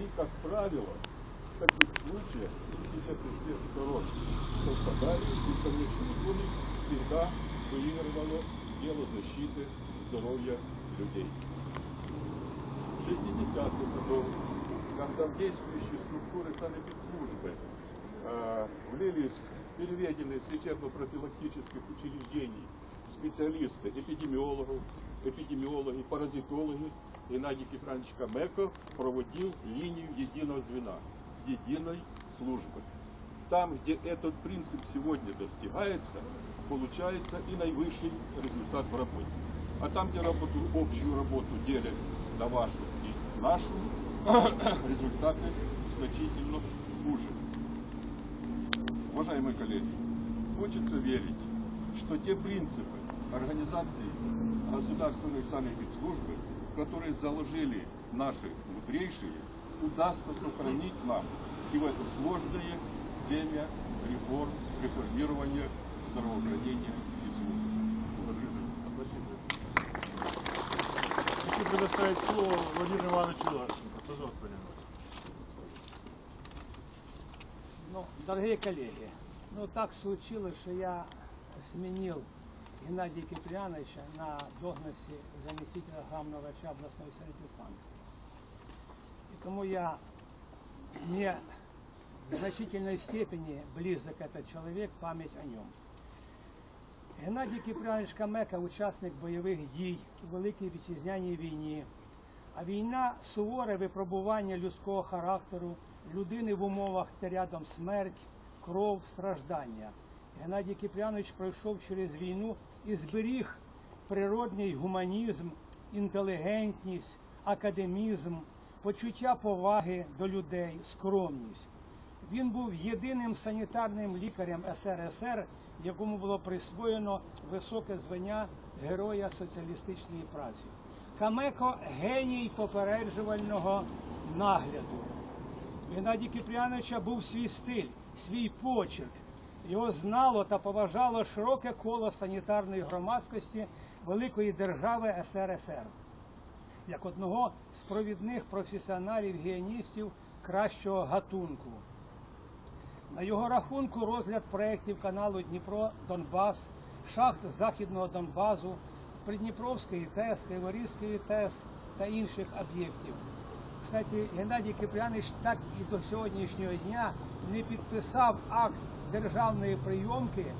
И, как правило, в таких случаях интересы всех сторон совпадали, и в конечном всегда выигрывало дело защиты здоровья людей. В 60-х годах, когда действующие структуры санэпидслужбы э, влились переведенные с лечебно-профилактических учреждений специалисты, эпидемиологов, эпидемиологи, паразитологи, Геннадий Кипранович Камеков проводил линию единого звена, единой службы. Там, где этот принцип сегодня достигается, получается и наивысший результат в работе. А там, где работу, общую работу делят на вашу и нашу, результаты значительно хуже. Уважаемые коллеги, хочется верить, что те принципы организации государственной санэпидслужбы, которые заложили наши мудрейшие, удастся сохранить нам и в это сложное время реформ, реформирования здравоохранения и службы. Спасибо. Хочу предоставить слово Владимиру Ивановичу Ларченко. Пожалуйста, Владимир. Ну, дорогие коллеги, ну так случилось, что я сменил Геннадия Киприановича на должности заместителя главного врача областной санэпидстанции. И тому я мне в значительной степени близок этот человек, память о нем. Геннадій Кіпрянович Камека учасник бойових дій у Великій Вітчизняній війні. А війна суворе випробування людського характеру, людини в умовах та рядом смерть, кров, страждання. Геннадій Кіпрянович пройшов через війну і зберіг природний гуманізм, інтелігентність, академізм, почуття поваги до людей, скромність. Він був єдиним санітарним лікарем СРСР, якому було присвоєно високе звання Героя соціалістичної праці. Камеко геній попереджувального нагляду. У Геннадія Кіпряновича був свій стиль, свій почерк. Його знало та поважало широке коло санітарної громадськості великої держави СРСР як одного з провідних професіоналів-гіаністів кращого гатунку. На його рахунку розгляд проєктів каналу Дніпро Донбас, шахт Західного Донбазу, Придніпровської ТЕС, Криворізької ТЕС та інших об'єктів. Кстати, Геннадій Кипрянович так і до сьогоднішнього дня не підписав акт державної прийомки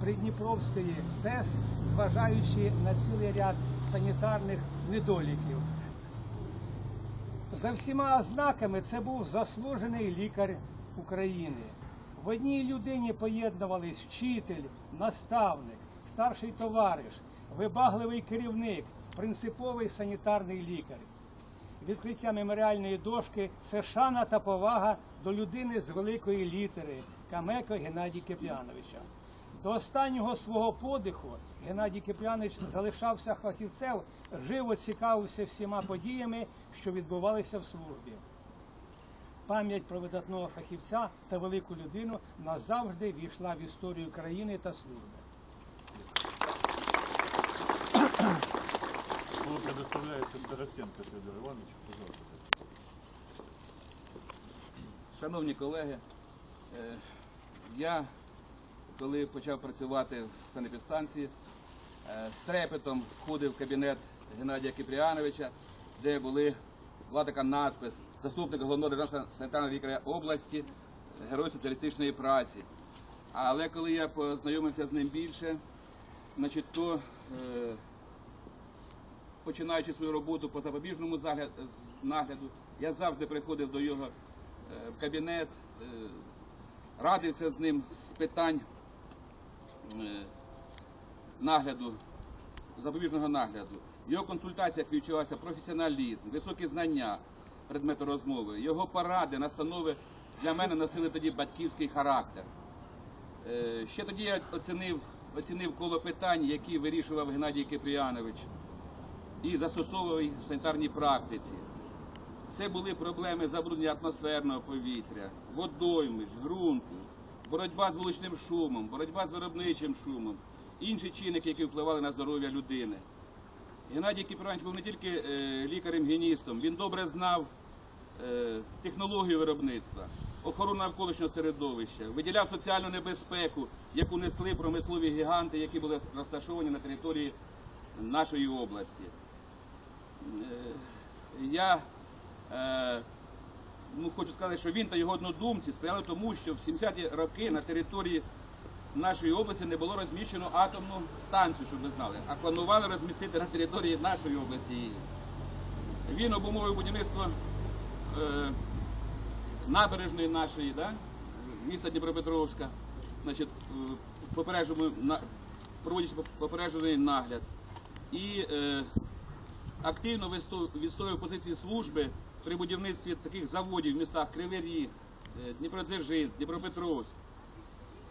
Придніпровської ТЕС, зважаючи на цілий ряд санітарних недоліків. За всіма ознаками це був заслужений лікар України. В одній людині поєднувались вчитель, наставник, старший товариш, вибагливий керівник, принциповий санітарний лікар. Відкриття меморіальної дошки це шана та повага до людини з великої літери Камеко Геннадія Кипляновича. До останнього свого подиху Геннадій Киплянович залишався фахівцем, живо цікавився всіма подіями, що відбувалися в службі. Пам'ять про видатного фахівця та велику людину назавжди війшла в історію країни та служби. Слово предоставляется Старостенко Федору Ивановичу. Пожалуйста. Шановні колеги, е, я коли почав працювати в санепідстанції, е, з трепетом входив в кабінет Геннадія Кипріановича, де були була така надпис заступник головного державного санітарного лікаря області, герой соціалістичної праці. Але коли я познайомився з ним більше, значить, то е, починаючи свою роботу по запобіжному нагляду, я завжди приходив до його е, в кабінет, е, радився з ним з питань е, нагляду, запобіжного нагляду. Його консультаціях відчувався професіоналізм, високі знання предмету розмови. Його поради, настанови для мене носили тоді батьківський характер. Ще тоді я оцінив, оцінив коло питань, які вирішував Геннадій Кипріанович і застосовував в санітарній практиці. Це були проблеми забруднення атмосферного повітря, водоймищ, ґрунту, боротьба з вуличним шумом, боротьба з виробничим шумом, інші чинники, які впливали на здоров'я людини. Геннадій Кіпранович був не тільки е, лікарем-геністом, він добре знав е, технологію виробництва, охорону навколишнього середовища, виділяв соціальну небезпеку, яку несли промислові гіганти, які були розташовані на території нашої області. Е, Я е, ну, хочу сказати, що він та його однодумці сприяли тому, що в 70-ті роки на території нашої області не було розміщено атомну станцію, щоб ви знали, а планували розмістити на території нашої області. Він обумовив будівництво е, набережної нашої, да, міста Дніпропетровська, значить, попереджував проводячи попереджений нагляд. І активно відстоював позиції служби при будівництві таких заводів в містах Кривий Ріг, е, Дніпродзержинськ, Дніпропетровськ.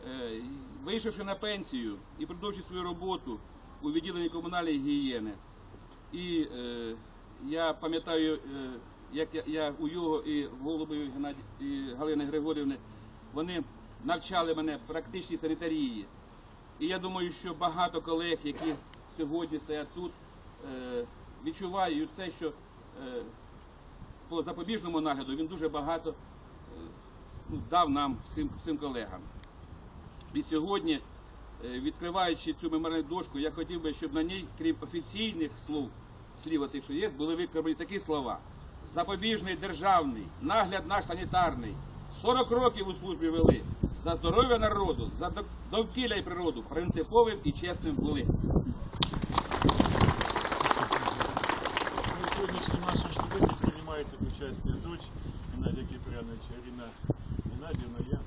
Е, Вийшовши на пенсію і продовжуючи свою роботу у відділенні комунальної гігієни. І е, я пам'ятаю, е, як я, я у його і Голубої Геннаді і Галини Григорівни, вони навчали мене практичній санітарії. І я думаю, що багато колег, які сьогодні стоять тут, е, відчувають це, що е, по запобіжному нагляду він дуже багато е, ну, дав нам всім, всім колегам. І сьогодні, е, відкриваючи цю меморіальну дошку, я хотів би, щоб на ній, крім офіційних слов, слів тих, що є, були викладені такі слова. Запобіжний державний, нагляд наш санітарний. 40 років у службі вели. За здоров'я народу, за довкілля і природу, принциповим і чесним були. Сегодняшнем нашем собрании принимает участие дочь Геннадия Киприановича, Ирина Геннадьевна. Я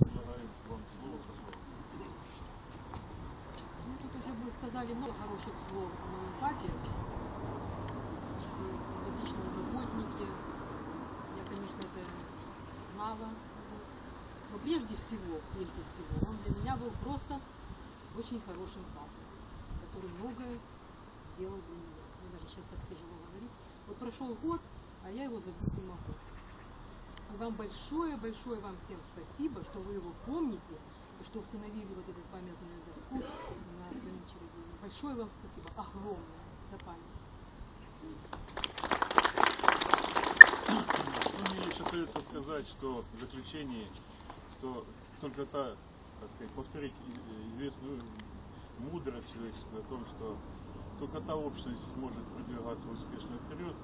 предлагаю вам слово, пожалуйста. Ну, тут уже мы сказали много хороших слов о моем папе. Отличном работнике. Я, конечно, это знала. Но прежде всего, прежде всего, он для меня был просто очень хорошим папой, который многое сделал для меня. Мне даже сейчас так тяжело говорить. Вот прошел год, а я его забыть не могу. Вам большое-большое вам всем спасибо, что вы его помните и что установили вот эту памятную доску на своем учреждении. Большое вам спасибо, огромное за память. Ну, мне лишь остается сказать, что в заключении, что только та, так сказать, повторить известную мудрость человеческую о том, что только та общность может продвигаться успешно вперед,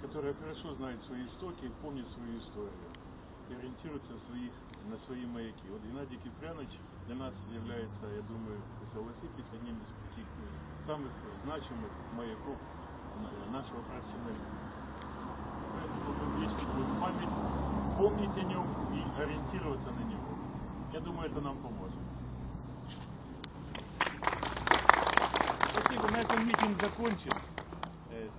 которая хорошо знает свои истоки, помнит свою историю и ориентируется своих, на свои маяки. Вот Геннадий Киприанович для нас является, я думаю, вы согласитесь, одним из таких самых значимых маяков на- нашего профессионализма. Поэтому вечный будет память, помнить о нем и ориентироваться на него. Я думаю, это нам поможет. Спасибо, на этом митинг закончен. Э,